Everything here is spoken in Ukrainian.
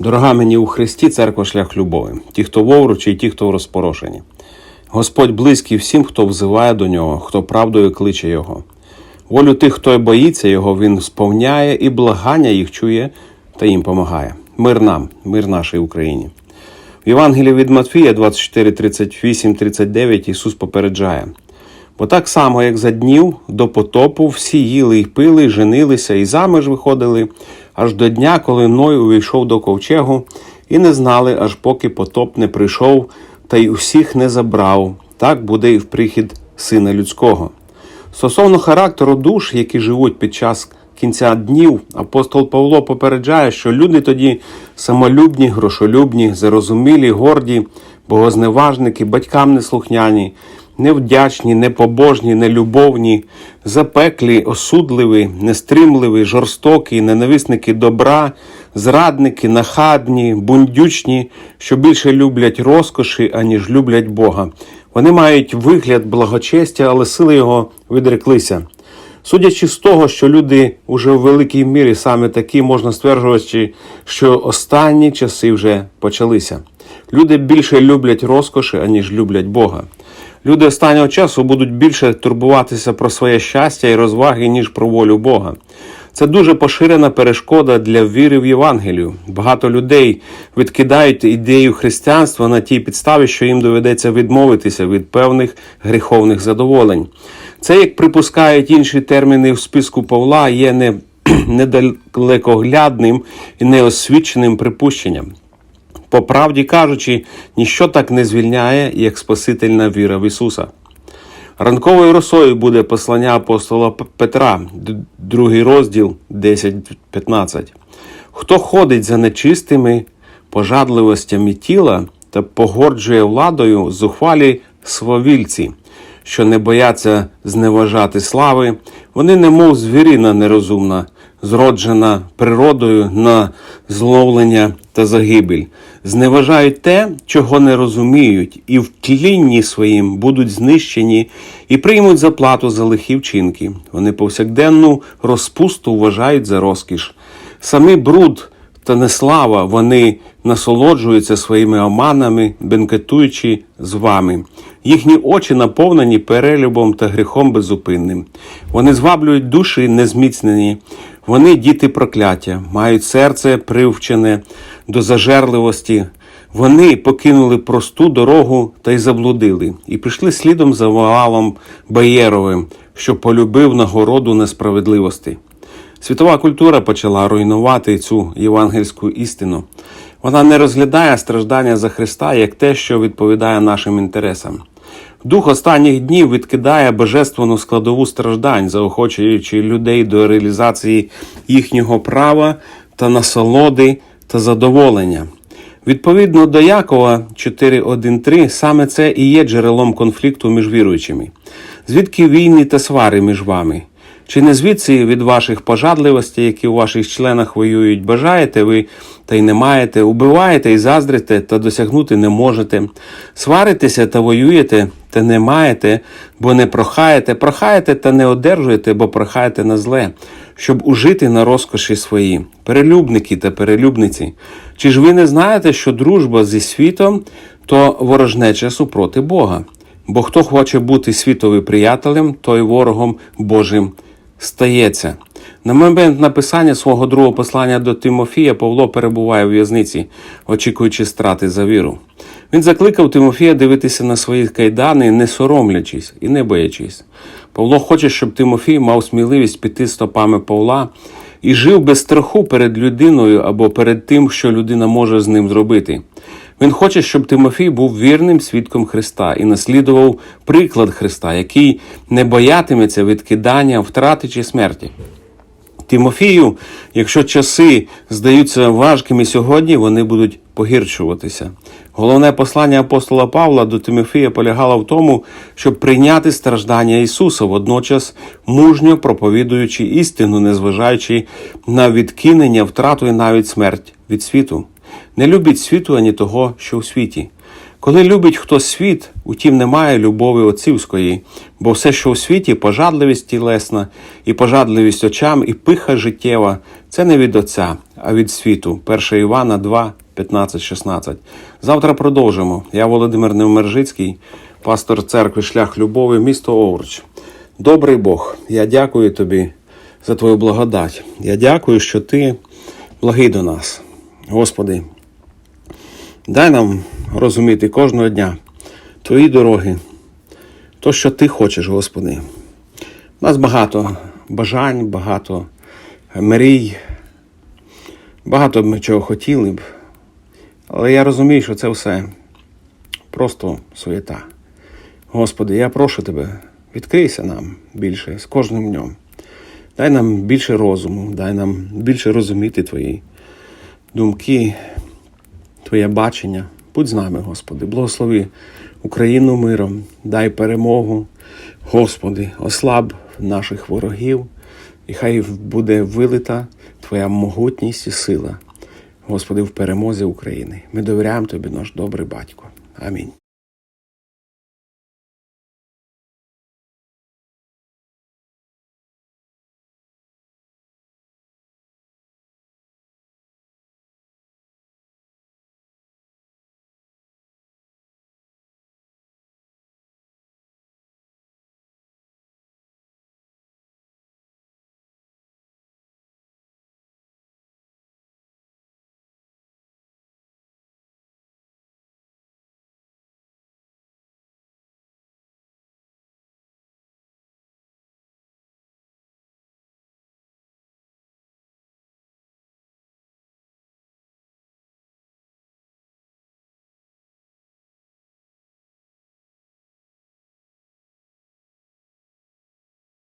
Дорога мені у Христі, церква шлях любові, ті, хто в овручі і ті, хто в розпорошенні. Господь близький всім, хто взиває до нього, хто правдою кличе Його. Волю тих, хто боїться Його, Він сповняє і благання їх чує та їм помагає. Мир нам, мир нашій Україні. В Євангелії від Матфія 24, 38, 39 Ісус попереджає. Бо так само, як за днів до потопу, всі їли й пили, женилися, і заміж виходили, аж до дня, коли Ной увійшов до ковчегу, і не знали, аж поки потоп не прийшов, та й усіх не забрав. Так буде і в прихід Сина Людського. Стосовно характеру душ, які живуть під час кінця днів, апостол Павло попереджає, що люди тоді самолюбні, грошолюбні, зарозумілі, горді, богозневажники, батькам неслухняні, невдячні, непобожні, нелюбовні, запеклі, осудливі, нестримливі, жорстокі, ненависники добра, зрадники, нахадні, бундючні, що більше люблять розкоші, аніж люблять Бога. Вони мають вигляд благочестя, але сили його відреклися. Судячи з того, що люди уже в великій мірі саме такі, можна стверджувати, що останні часи вже почалися. Люди більше люблять розкоші, аніж люблять Бога. Люди останнього часу будуть більше турбуватися про своє щастя і розваги, ніж про волю Бога. Це дуже поширена перешкода для віри в Євангелію. Багато людей відкидають ідею християнства на тій підставі, що їм доведеться відмовитися від певних гріховних задоволень. Це, як припускають інші терміни в списку Павла, є не недалекоглядним і неосвіченим припущенням. По правді кажучи, ніщо так не звільняє, як спасительна віра в Ісуса. Ранковою росою буде послання апостола Петра, другий розділ 10-15. Хто ходить за нечистими пожадливостями тіла та погорджує владою зухвалі свавільці, що не бояться зневажати слави, вони немов звірина нерозумна, зроджена природою на зловлення та загибель, зневажають те, чого не розуміють, і в тлінні своїм будуть знищені і приймуть заплату за лихі вчинки. Вони повсякденну розпусту вважають за розкіш. Самі бруд та неслава вони насолоджуються своїми оманами, бенкетуючи з вами. Їхні очі наповнені перелюбом та гріхом безупинним. Вони зваблюють душі незміцнені. Вони діти прокляття, мають серце привчене до зажерливості. Вони покинули просту дорогу та й заблудили, і пішли слідом за Ваалом Баєровим, що полюбив нагороду несправедливості. Світова культура почала руйнувати цю євангельську істину. Вона не розглядає страждання за Христа як те, що відповідає нашим інтересам. Дух останніх днів відкидає божественну складову страждань, заохочуючи людей до реалізації їхнього права та насолоди та задоволення. Відповідно до Якова 4.1.3, саме це і є джерелом конфлікту між віруючими. Звідки війни та свари між вами? Чи не звідси від ваших пожадливостей, які у ваших членах воюють, бажаєте ви та й не маєте, убиваєте і заздрите та досягнути не можете, сваритеся та воюєте та не маєте, бо не прохаєте, прохаєте та не одержуєте, бо прохаєте на зле, щоб ужити на розкоші свої, перелюбники та перелюбниці. Чи ж ви не знаєте, що дружба зі світом то ворожнеча супроти Бога? Бо хто хоче бути світовим приятелем, той ворогом Божим стається. На момент написання свого другого послання до Тимофія Павло перебуває в в'язниці, очікуючи страти за віру. Він закликав Тимофія дивитися на свої кайдани, не соромлячись і не боячись. Павло хоче, щоб Тимофій мав сміливість піти стопами Павла і жив без страху перед людиною або перед тим, що людина може з ним зробити. Він хоче, щоб Тимофій був вірним свідком Христа і наслідував приклад Христа, який не боятиметься відкидання, втрати чи смерті. Тимофію, якщо часи здаються важкими сьогодні, вони будуть погіршуватися. Головне послання апостола Павла до Тимофія полягало в тому, щоб прийняти страждання Ісуса, водночас мужньо проповідуючи істину, незважаючи на відкинення, втрату і навіть смерть від світу. Не любить світу ані того, що у світі. Коли любить хто світ, утім немає любові отцівської, бо все, що у світі, пожадливість тілесна, і пожадливість очам, і пиха життєва, це не від Отця, а від світу. 1 Івана 2, 15, 16. Завтра продовжимо. Я Володимир Невмержицький, пастор церкви Шлях Любові, місто Овруч. Добрий Бог, я дякую тобі за твою благодать. Я дякую, що ти благий до нас. Господи, дай нам розуміти кожного дня твої дороги, то, що ти хочеш, Господи. У нас багато бажань, багато мрій, багато б ми чого хотіли б. Але я розумію, що це все просто суєта. Господи, я прошу тебе, відкрийся нам більше з кожним днем. Дай нам більше розуму, дай нам більше розуміти Твої думки, Твоє бачення. Будь з нами, Господи, благослови Україну миром, дай перемогу, Господи, ослаб наших ворогів, і хай буде вилита Твоя могутність і сила, Господи, в перемозі України. Ми довіряємо Тобі, наш добрий батько. Амінь.